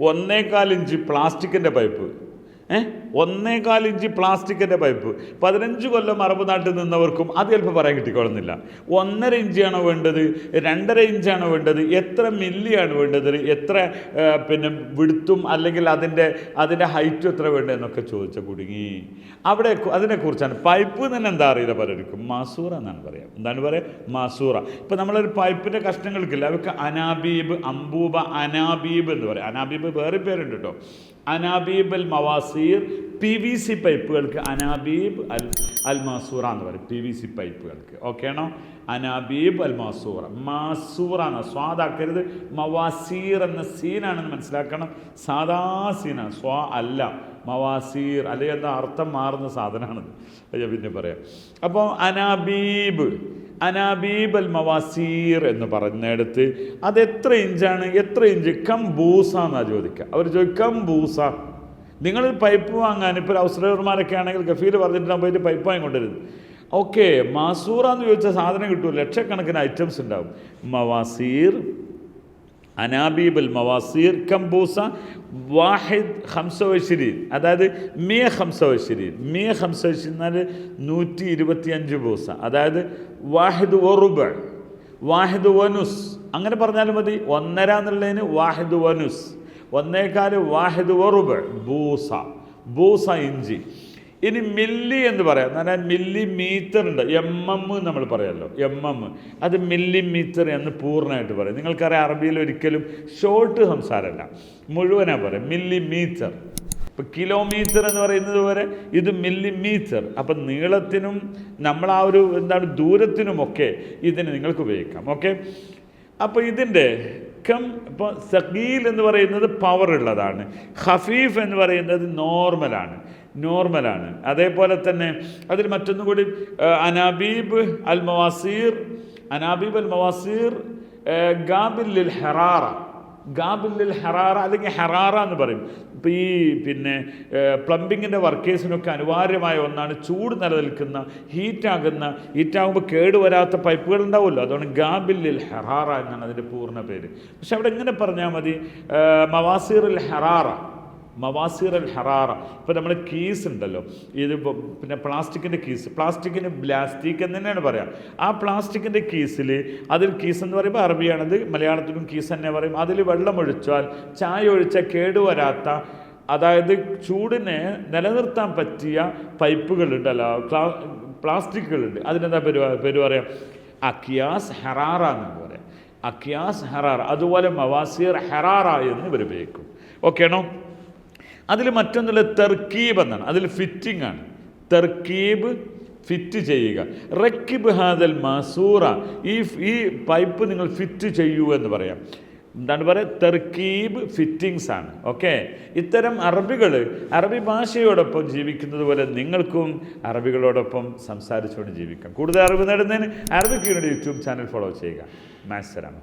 ഒന്നേകാൽ ഇഞ്ച് പ്ലാസ്റ്റിക്കിന്റെ പൈപ്പ്. ഏ? ഒന്നേകാൽ ഇഞ്ച് പ്ലാസ്റ്റിക്കിന്റെ പൈപ്പ്. പതിനഞ്ച് കൊല്ലം അറബ് നാട്ടിൽ നിന്നവർക്കും അത് ചിലപ്പോൾ പറയാൻ കിട്ടിക്കൊള്ളുന്നില്ല ഒന്നര ഇഞ്ചാണോ വേണ്ടത്? രണ്ടര ഇഞ്ചാണോ വേണ്ടത്? എത്ര മില്ലിയാണ് വേണ്ടത്? എത്ര പിന്നെ വിടുത്തും അല്ലെങ്കിൽ അതിന്റെ അതിന്റെ ഹൈറ്റും എത്ര വേണ്ടതെന്നൊക്കെ ചോദിച്ച കുടുങ്ങി. അവിടെ അതിനെക്കുറിച്ചാണ്. പൈപ്പ് എന്ന് തന്നെ എന്താ അറിയില്ല പലർക്കും. മാസൂറ എന്നാണ് പറയാം. എന്താണ് പറയുക മാസൂറ. ഇപ്പം നമ്മളൊരു പൈപ്പിന്റെ കഷ്ണങ്ങൾക്കില്ല അവർക്ക് അനാബീബ് അംബൂബ അനാബീബ് എന്ന് പറയും. അനാബീബ് വേറെ പേരുണ്ട് കേട്ടോ. അനാബീബ് അൽ മവാസീർ പി വി സി പൈപ്പുകൾക്ക് അനാബീബ് അൽ അൽ മാസൂറ എന്ന് പറയും. പി വി സി പൈപ്പുകൾക്ക്. ഓക്കെ ആണോ? അനാബീബ് അൽ മാസൂറ മാസൂറ എന്ന സ്വാദാക്കരുത്. മവാസീർ എന്ന സീനാണെന്ന് മനസ്സിലാക്കണം. സാധാ സീനാണ് സ്വാ അല്ല. മവാസീർ. അല്ലെങ്കിൽ എന്താ അർത്ഥം മാറുന്ന സാധനമാണത് അയ്യോ പിന്നെ പറയാം. അപ്പോൾ അനാബീബ്. അനാബീബ് അൽ മവാസീർ എന്ന് പറഞ്ഞിടത്ത് അത് എത്ര ഇഞ്ചാണ് എത്ര ഇഞ്ച്? കം ബൂസ എന്നാണ് ചോദിക്കുക. അവർ ചോദിക്കും കം ബൂസ നിങ്ങൾ പൈപ്പ് വാങ്ങാൻ ഇപ്പോൾ ഔസറർമാരൊക്കെ ആണെങ്കിൽ ഗഫീൽ പറഞ്ഞിട്ട് പോയിട്ട് പൈപ്പ് വാങ്ങിക്കൊണ്ടിരുന്നു ഓക്കെ മാസൂറ എന്ന് ചോദിച്ചാൽ സാധനം കിട്ടുമോ ലക്ഷക്കണക്കിന് ഐറ്റംസ് ഉണ്ടാവും. മവാസീർ അനാബീബ് അൽ മവാസീർ കംബൂസ വാഹിദ് ഹംസ വശരീൻ അതായത് മിയ ഹംസ വശരീൻ മിയ ഹംസ എന്നാൽ നൂറ്റി ഇരുപത്തിയഞ്ച് ബൂസ. അതായത് വാഹിദ് ഒറുബ വാഹിദ് വനുസ് അങ്ങനെ പറഞ്ഞാലും മതി. ഒന്നര എന്നുള്ളതിന് വാഹിദ് വനുസ് ഒന്നേക്കാൽ വാഹിദ് ഒറുബ ബൂസ. ബൂസ ഇഞ്ചി. ഇനി മില്ലി എന്ന് പറയാം. എന്ന് പറഞ്ഞാൽ മില്ലി മീറ്റർ ഉണ്ട്. എം എം നമ്മൾ പറയാമല്ലോ എം എം അത് മില്ലി മീറ്റർ എന്ന് പൂർണമായിട്ട് പറയും. നിങ്ങൾക്കറിയാം അറബിയിൽ ഒരിക്കലും ഷോർട്ട് സംസാരമല്ല. മുഴുവനാണ് പറയാം. മില്ലി മീറ്റർ ഇപ്പം കിലോമീറ്റർ എന്ന് പറയുന്നത് പോലെ ഇത് മില്ലി മീറ്റർ അപ്പം നീളത്തിനും നമ്മൾ ആ ഒരു എന്താണ് ദൂരത്തിനുമൊക്കെ ഇതിന് നിങ്ങൾക്ക് ഉപയോഗിക്കാം. ഓക്കെ അപ്പോൾ ഇതിന്റെ കം ഇപ്പോൾ സഖീൽ എന്ന് പറയുന്നത് പവർ ഉള്ളതാണ്. ഹഫീഫ് എന്ന് പറയുന്നത് നോർമലാണ് നോർമലാണ്. അതേപോലെ തന്നെ അതിൽ മറ്റൊന്നും കൂടി അനാബീബ് അൽ മവാസീർ അനാബീബ് അൽ മവാസീർ ഗാബിൽ ഹെറാറ. ഗാബില്ലിൽ ഹെറാറ അല്ലെങ്കിൽ ഹെറാറ എന്ന് പറയും. ഇപ്പോൾ ഈ പിന്നെ പ്ലംബിങ്ങിന്റെ വർക്കേഴ്സിനൊക്കെ അനിവാര്യമായ ഒന്നാണ് ചൂട് നിലനിൽക്കുന്ന ഹീറ്റാകുന്ന ഹീറ്റാകുമ്പോൾ കേടുവരാത്ത പൈപ്പുകൾ ഉണ്ടാവുമല്ലോ. അതുകൊണ്ട് ഗാബില്ലിൽ ഹെറാറ എന്നാണ് അതിന്റെ പൂർണ പേര്. പക്ഷെ അവിടെ എങ്ങനെ പറഞ്ഞാൽ മതി? മവാസീറിൽ ഹെറാറ. മവാസീർ അൽ ഹറാറ. ഇപ്പോൾ നമ്മൾ കീസ് ഉണ്ടല്ലോ. ഇത് പിന്നെ പ്ലാസ്റ്റിക്കിന്റെ കീസ് പ്ലാസ്റ്റിക്കിന് ബ്ലാസ്റ്റിക് എന്ന് തന്നെയാണ് പറയാം. ആ പ്ലാസ്റ്റിക്കിന്റെ കീസിൽ അതിൽ കീസ് എന്ന് പറയുമ്പോൾ അറബിയാണത് മലയാളത്തിലും കീസ് തന്നെ പറയും. അതിൽ വെള്ളമൊഴിച്ചാൽ ചായ ഒഴിച്ചാൽ കേടുവരാത്ത അതായത് ചൂടിനെ നിലനിർത്താൻ പറ്റിയ പൈപ്പുകളുണ്ടല്ലോ പ്ലാ പ്ലാസ്റ്റിക്കുകളുണ്ട് അതിനെന്താ പേര് പേര് പറയാം? അക്കിയാസ് ഹെറാറ എന്ന് പറയാം. അക്കിയാസ് ഹെറാറ. അതുപോലെ മവാസീർ ഹെറാറ എന്ന് ഇവർ ഉപയോഗിക്കും. ഓക്കെ ആണോ അതിൽ മറ്റൊന്നുള്ള തെർക്കീബ് എന്നാണ്. അതിൽ ഫിറ്റിംഗ് ആണ്. തെർക്കീബ് ഫിറ്റ് ചെയ്യുക. റക്കിബ് ഹാദൽ മസൂറ. ഈ ഈ പൈപ്പ് നിങ്ങൾ ഫിറ്റ് ചെയ്യൂ എന്ന് പറയാം. എന്താണ് പറയുക തെർക്കീബ് ഫിറ്റിങ്സ് ആണ്. ഓക്കെ ഇത്തരം അറബികൾ അറബി ഭാഷയോടൊപ്പം ജീവിക്കുന്നത് പോലെ നിങ്ങൾക്കും അറബികളോടൊപ്പം സംസാരിച്ചുകൊണ്ട് ജീവിക്കാം. കൂടുതൽ അറിവ് നേടുന്നതിന് അറബിക്ക് യൂട്യൂബ് ചാനൽ ഫോളോ ചെയ്യുക. മാസ്റ്ററാണ്